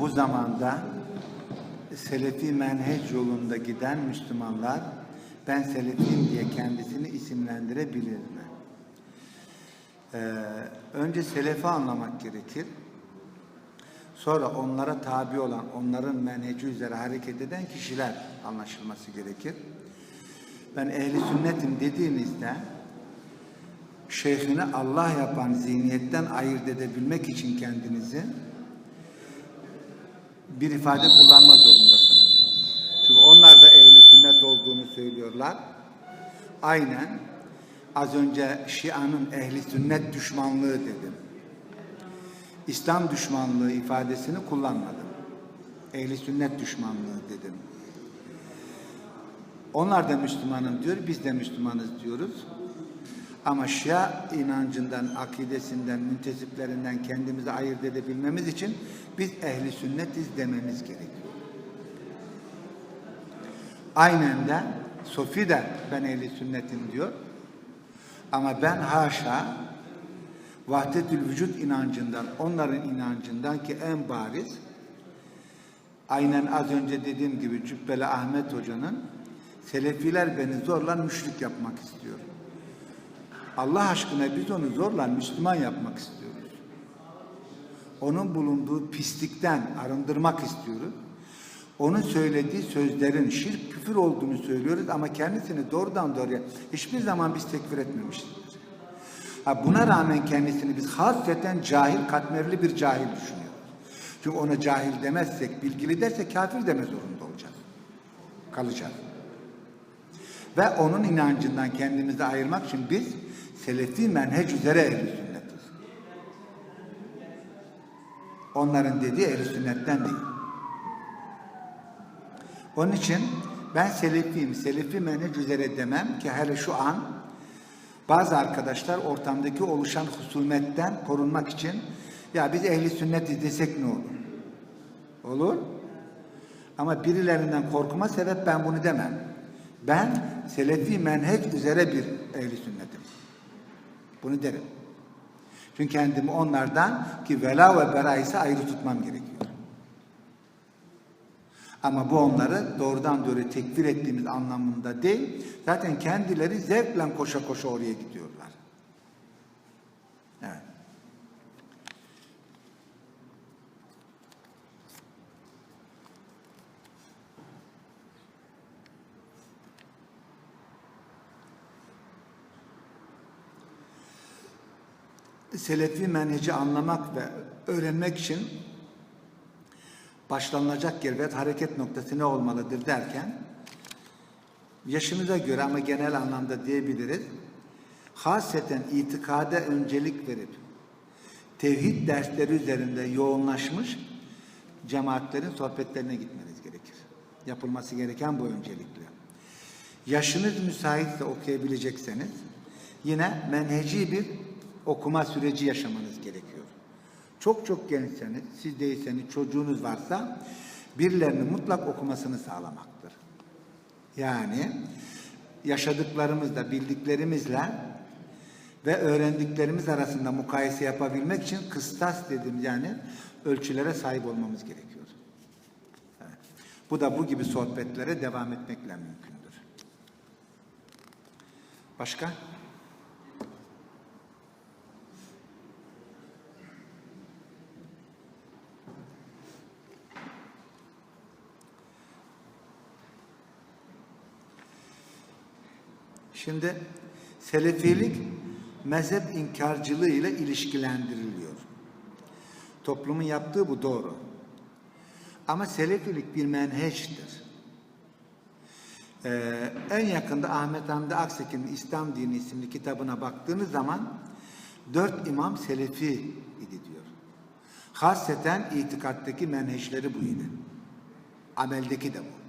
Bu zamanda Selefi menheç yolunda giden Müslümanlar ben Selefiyim diye kendisini isimlendirebilir mi? Ee, önce Selefi anlamak gerekir. Sonra onlara tabi olan, onların menheci üzere hareket eden kişiler anlaşılması gerekir. Ben ehli sünnetim dediğinizde şeyhini Allah yapan zihniyetten ayırt edebilmek için kendinizi bir ifade kullanma zorundasınız. Çünkü onlar da ehli sünnet olduğunu söylüyorlar. Aynen az önce Şia'nın ehli sünnet düşmanlığı dedim. İslam düşmanlığı ifadesini kullanmadım. Ehli sünnet düşmanlığı dedim. Onlar da Müslümanım diyor, biz de Müslümanız diyoruz. Ama Şia inancından, akidesinden, müntesiplerinden kendimizi ayırt edebilmemiz için biz ehli sünnetiz dememiz gerekiyor. Aynen de Sofi de ben ehli sünnetim diyor. Ama ben haşa vahdetül vücut inancından, onların inancından ki en bariz aynen az önce dediğim gibi Cübbeli Ahmet Hoca'nın Selefiler beni zorla müşrik yapmak istiyor. Allah aşkına biz onu zorla Müslüman yapmak istiyoruz. Onun bulunduğu pislikten arındırmak istiyoruz. Onun söylediği sözlerin şirk küfür olduğunu söylüyoruz ama kendisini doğrudan doğruya hiçbir zaman biz tekfir etmemişizdir. Ha buna rağmen kendisini biz hasreten cahil, katmerli bir cahil düşünüyoruz. Çünkü ona cahil demezsek, bilgili dersek kafir deme zorunda olacağız. Kalacağız. Ve onun inancından kendimizi ayırmak için biz selefi menhec üzere ehl sünnetiz. Onların dediği ehl sünnetten değil. Onun için ben selefiyim, selefi menhec üzere demem ki hele şu an bazı arkadaşlar ortamdaki oluşan husumetten korunmak için ya biz ehli sünnet desek ne olur? Olur. Ama birilerinden korkuma sebep ben bunu demem. Ben selefi menhec üzere bir ehli sünnetim. Bunu derim. Çünkü kendimi onlardan ki vela ve bera ise ayrı tutmam gerekiyor. Ama bu onları doğrudan doğruya tekfir ettiğimiz anlamında değil. Zaten kendileri zevkle koşa koşa oraya gidiyorlar. Selefi menheci anlamak ve öğrenmek için başlanılacak yer ve hareket noktası ne olmalıdır derken yaşımıza göre ama genel anlamda diyebiliriz. Haseten itikade öncelik verip tevhid dersleri üzerinde yoğunlaşmış cemaatlerin sohbetlerine gitmeniz gerekir. Yapılması gereken bu öncelikli. Yaşınız müsaitse okuyabilecekseniz yine menheci bir okuma süreci yaşamanız gerekiyor. Çok çok gençseniz, siz değilseniz, çocuğunuz varsa birilerinin mutlak okumasını sağlamaktır. Yani yaşadıklarımızla, bildiklerimizle ve öğrendiklerimiz arasında mukayese yapabilmek için kıstas dediğim yani ölçülere sahip olmamız gerekiyor. Evet. Bu da bu gibi sohbetlere devam etmekle mümkündür. Başka? Şimdi selefilik mezhep inkarcılığı ile ilişkilendiriliyor. Toplumun yaptığı bu doğru. Ama selefilik bir menheçtir. Ee, en yakında Ahmet Hamdi Akseki'nin İslam Dini isimli kitabına baktığınız zaman dört imam selefi idi diyor. Hasreten itikattaki menheçleri bu yine. Ameldeki de bu.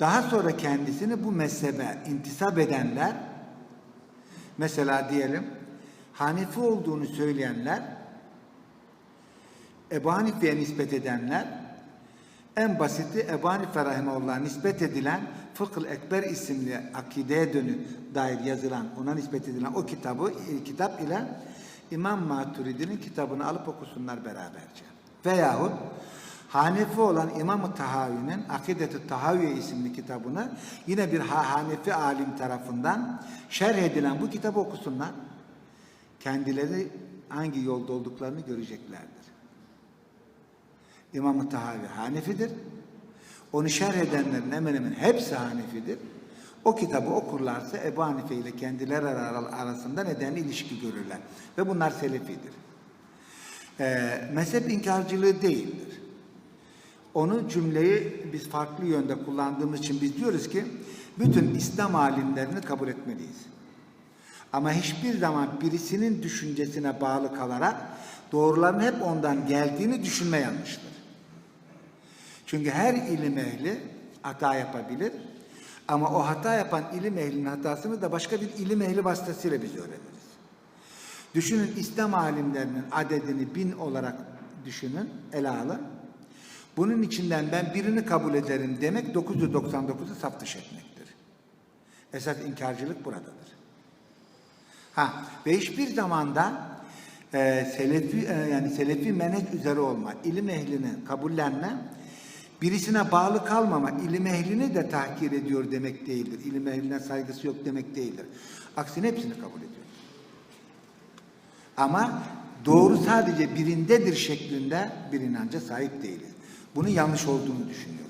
Daha sonra kendisini bu mezhebe intisap edenler, mesela diyelim Hanefi olduğunu söyleyenler, Ebu Hanife'ye nispet edenler, en basiti Ebu Hanife Rahimahullah'a nispet edilen Fıkıl Ekber isimli akideye dönük dair yazılan, ona nispet edilen o kitabı, kitap ile İmam Maturidi'nin kitabını alıp okusunlar beraberce. Veyahut Hanefi olan İmam-ı Tahavi'nin Akidet-i Tahaviye isimli kitabını yine bir Ha- Hanefi alim tarafından şerh edilen bu kitabı okusunlar. Kendileri hangi yolda olduklarını göreceklerdir. İmam-ı Tahavi Hanefidir. Onu şerh edenlerin hemen hemen hepsi Hanefidir. O kitabı okurlarsa Ebu Hanife ile kendileri ara- arasında nedenli ilişki görürler. Ve bunlar Selefidir. Ee, mezhep inkarcılığı değildir. Onu cümleyi biz farklı yönde kullandığımız için biz diyoruz ki bütün İslam alimlerini kabul etmeliyiz. Ama hiçbir zaman birisinin düşüncesine bağlı kalarak doğruların hep ondan geldiğini düşünme yanlıştır. Çünkü her ilim ehli hata yapabilir. Ama o hata yapan ilim ehlinin hatasını da başka bir ilim ehli vasıtasıyla biz öğreniriz. Düşünün İslam alimlerinin adedini bin olarak düşünün, ele alın. Bunun içinden ben birini kabul ederim demek 999'u saptış etmektir. Esas inkarcılık buradadır. Ha ve hiçbir zamanda e, selefi e, yani selefi menhec üzere olma, ilim ehlini kabullenme, birisine bağlı kalmama, ilim ehlini de tahkir ediyor demek değildir. İlim ehline saygısı yok demek değildir. Aksine hepsini kabul ediyor. Ama doğru sadece birindedir şeklinde bir inanca sahip değiliz. Bunun yanlış olduğunu düşünüyoruz.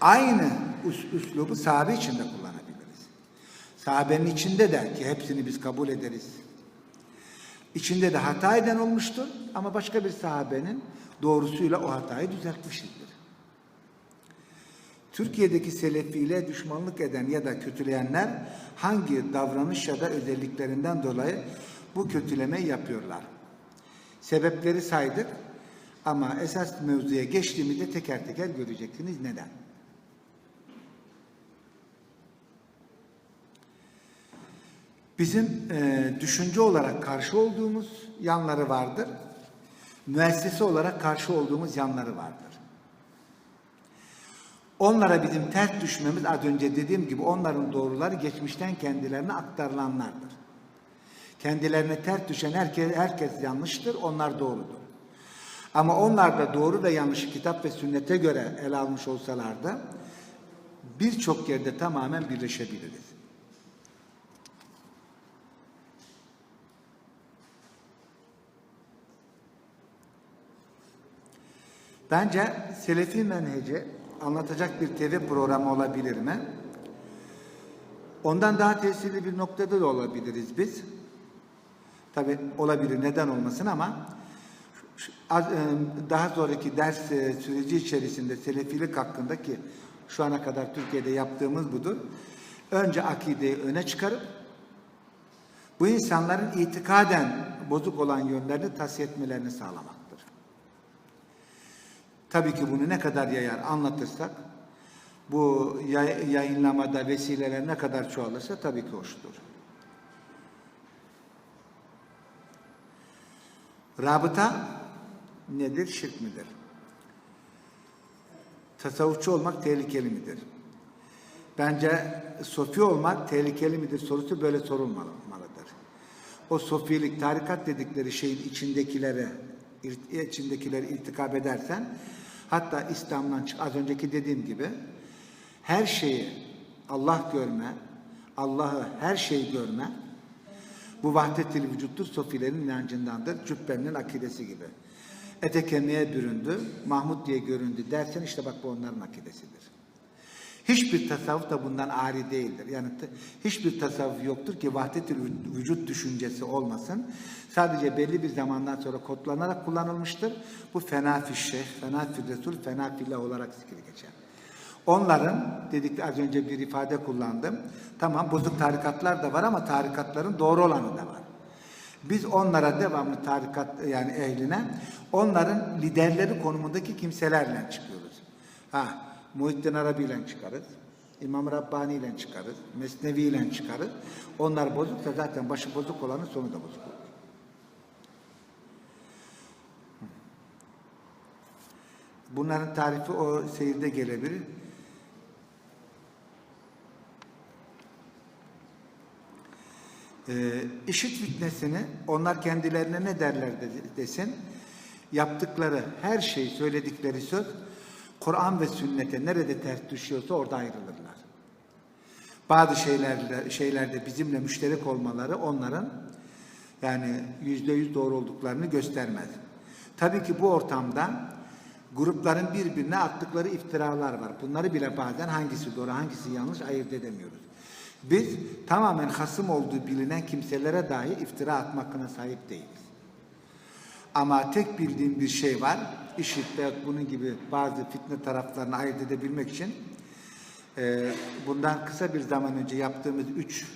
Aynı üs üslubu sahabe içinde kullanabiliriz. Sahabenin içinde de ki hepsini biz kabul ederiz. İçinde de hata eden olmuştur ama başka bir sahabenin doğrusuyla o hatayı düzeltmişizdir. Türkiye'deki selefiyle düşmanlık eden ya da kötüleyenler hangi davranış ya da özelliklerinden dolayı bu kötülemeyi yapıyorlar? Sebepleri saydık ama esas mevzuya geçtiğimizde teker teker göreceksiniz neden. Bizim e, düşünce olarak karşı olduğumuz yanları vardır. Müessese olarak karşı olduğumuz yanları vardır. Onlara bizim ters düşmemiz az önce dediğim gibi onların doğruları geçmişten kendilerine aktarılanlardır. Kendilerine ters düşen herkes, herkes yanlıştır, onlar doğrudur. Ama onlar da doğru ve yanlışı kitap ve sünnete göre ele almış olsalar da birçok yerde tamamen birleşebiliriz. Bence Selefi menheci anlatacak bir TV programı olabilir mi? Ondan daha tesirli bir noktada da olabiliriz biz. Tabi olabilir neden olmasın ama daha sonraki ders e, süreci içerisinde Selefilik hakkında ki şu ana kadar Türkiye'de yaptığımız budur. Önce akideyi öne çıkarıp bu insanların itikaden bozuk olan yönlerini tasfiye etmelerini sağlamaktır. Tabii ki bunu ne kadar yayar anlatırsak, bu yay- yayınlamada vesileler ne kadar çoğalırsa tabii ki hoştur. Rabıta nedir? Şirk midir? Tasavvufçu olmak tehlikeli midir? Bence sofi olmak tehlikeli midir sorusu böyle sorulmalıdır. O sofilik, tarikat dedikleri şeyin içindekilere, içindekileri irtikap edersen, hatta İslam'dan az önceki dediğim gibi, her şeyi Allah görme, Allah'ı her şeyi görme, bu vahdet-i vücuttur, sofilerin inancındandır, cübbenin akidesi gibi. Ete kemiğe büründü, Mahmud diye göründü dersen işte bak bu onların akidesidir. Hiçbir tasavvuf da bundan ari değildir. Yani hiçbir tasavvuf yoktur ki vahdet-i vü- vücut düşüncesi olmasın. Sadece belli bir zamandan sonra kodlanarak kullanılmıştır. Bu fena fi fena fi fena fillah olarak zikir geçer. Onların, dedik az önce bir ifade kullandım. Tamam bozuk tarikatlar da var ama tarikatların doğru olanı da var. Biz onlara devamlı tarikat yani ehline onların liderleri konumundaki kimselerle çıkıyoruz. Ha, Muhittin Arabi ile çıkarız. İmam Rabbani ile çıkarız. Mesnevi ile çıkarız. Onlar bozuksa zaten başı bozuk olanın sonu da bozuk olur. Bunların tarifi o seyirde gelebilir. Ee, işit fitnesini onlar kendilerine ne derler de- desin yaptıkları her şey söyledikleri söz Kur'an ve sünnete nerede ters düşüyorsa orada ayrılırlar. Bazı şeylerle, şeylerde bizimle müşterek olmaları onların yani yüzde yüz doğru olduklarını göstermez. Tabii ki bu ortamda grupların birbirine attıkları iftiralar var. Bunları bile bazen hangisi doğru hangisi yanlış ayırt edemiyoruz. Biz tamamen hasım olduğu bilinen kimselere dahi iftira atma hakkına sahip değiliz. Ama tek bildiğim bir şey var. IŞİD ve bunun gibi bazı fitne taraflarını ayırt edebilmek için e, bundan kısa bir zaman önce yaptığımız üç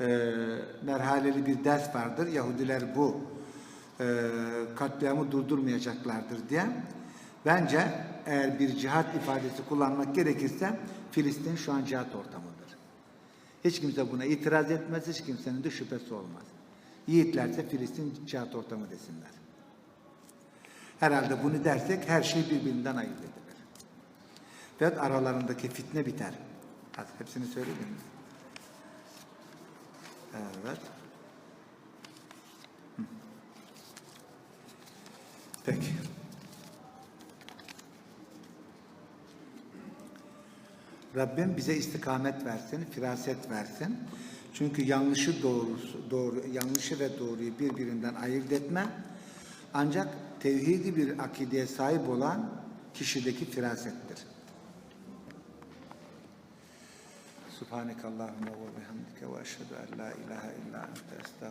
e, merhaleli bir ders vardır. Yahudiler bu e, katliamı durdurmayacaklardır diye. Bence eğer bir cihat ifadesi kullanmak gerekirse Filistin şu an cihat ortamıdır. Hiç kimse buna itiraz etmez, hiç kimsenin de şüphesi olmaz. Yiğitlerse Filistin cihat ortamı desinler. Herhalde bunu dersek her şey birbirinden ayırt edilir. Ve aralarındaki fitne biter. Hepsini söyledim mi? Evet. Peki. Rabbim bize istikamet versin, firaset versin. Çünkü yanlışı doğrusu, doğru, yanlışı ve doğruyu birbirinden ayırt etme ancak tevhidi bir akideye sahip olan kişideki firasettir. Subhanekallahumma ve bihamdike ve eşhedü en la ilahe illa ente.